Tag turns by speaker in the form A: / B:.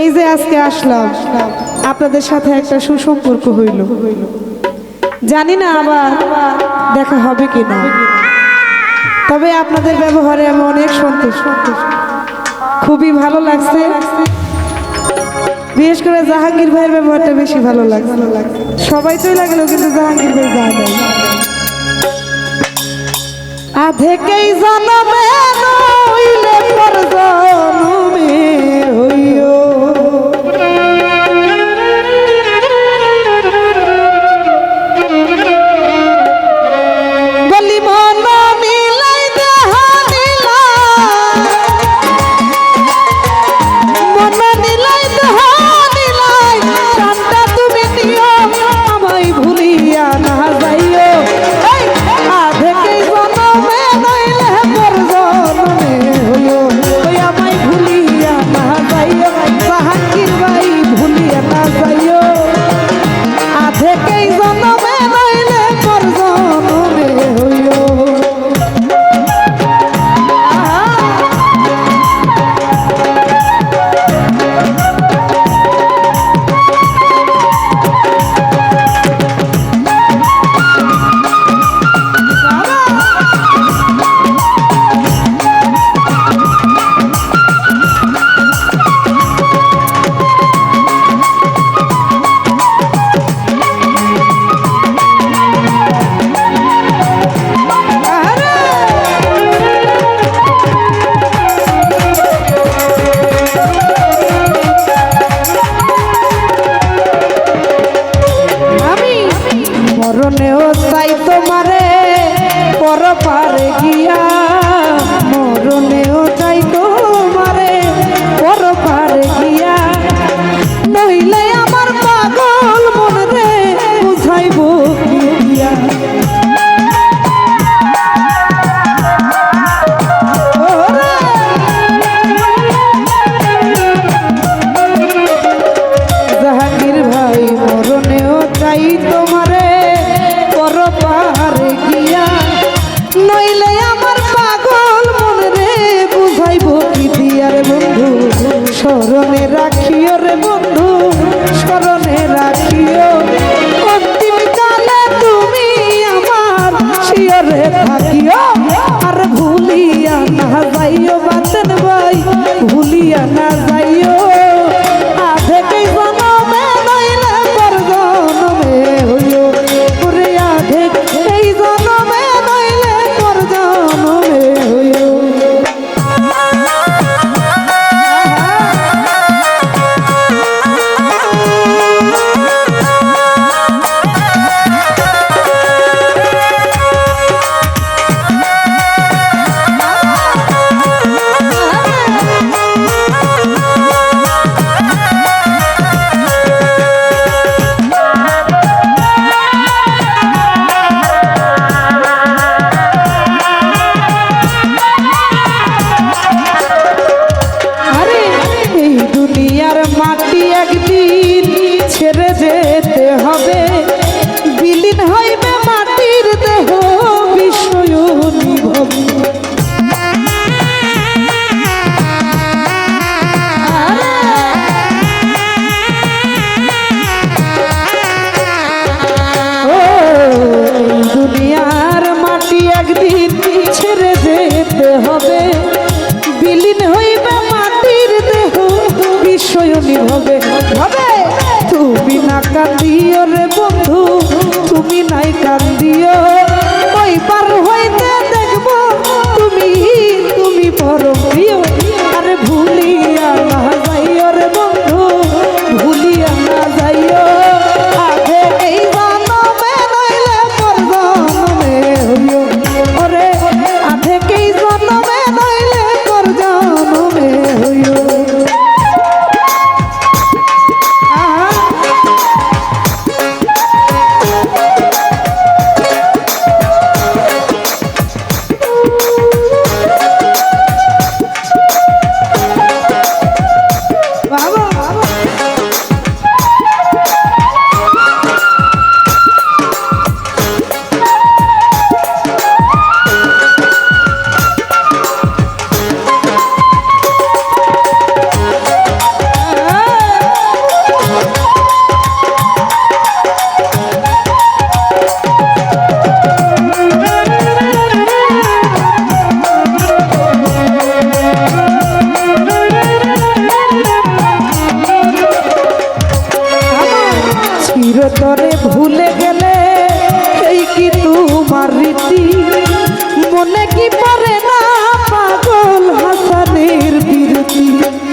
A: এই যে আজকে আসলাম, আপনাদের সাথে একটা সুসম্পর্ক হইল। জানি না আবার দেখা হবে কি না তবে আপনাদের ব্যবহারে আমি অনেক সন্তোষ খুবই ভালো লাগছে। বিশেষ করে জাহাঙ্গীর ভাইয়ের ব্যবহারটা বেশি ভালো লাগছে। সবাই তোই লাগল কিন্তু জাহাঙ্গীর ভাই জাহাঙ্গীর থেকেই জন্মে Porque হবে হবে। তুমি না কান্দিও রে বন্ধু তুমি নাই কান্দিও। Thank you.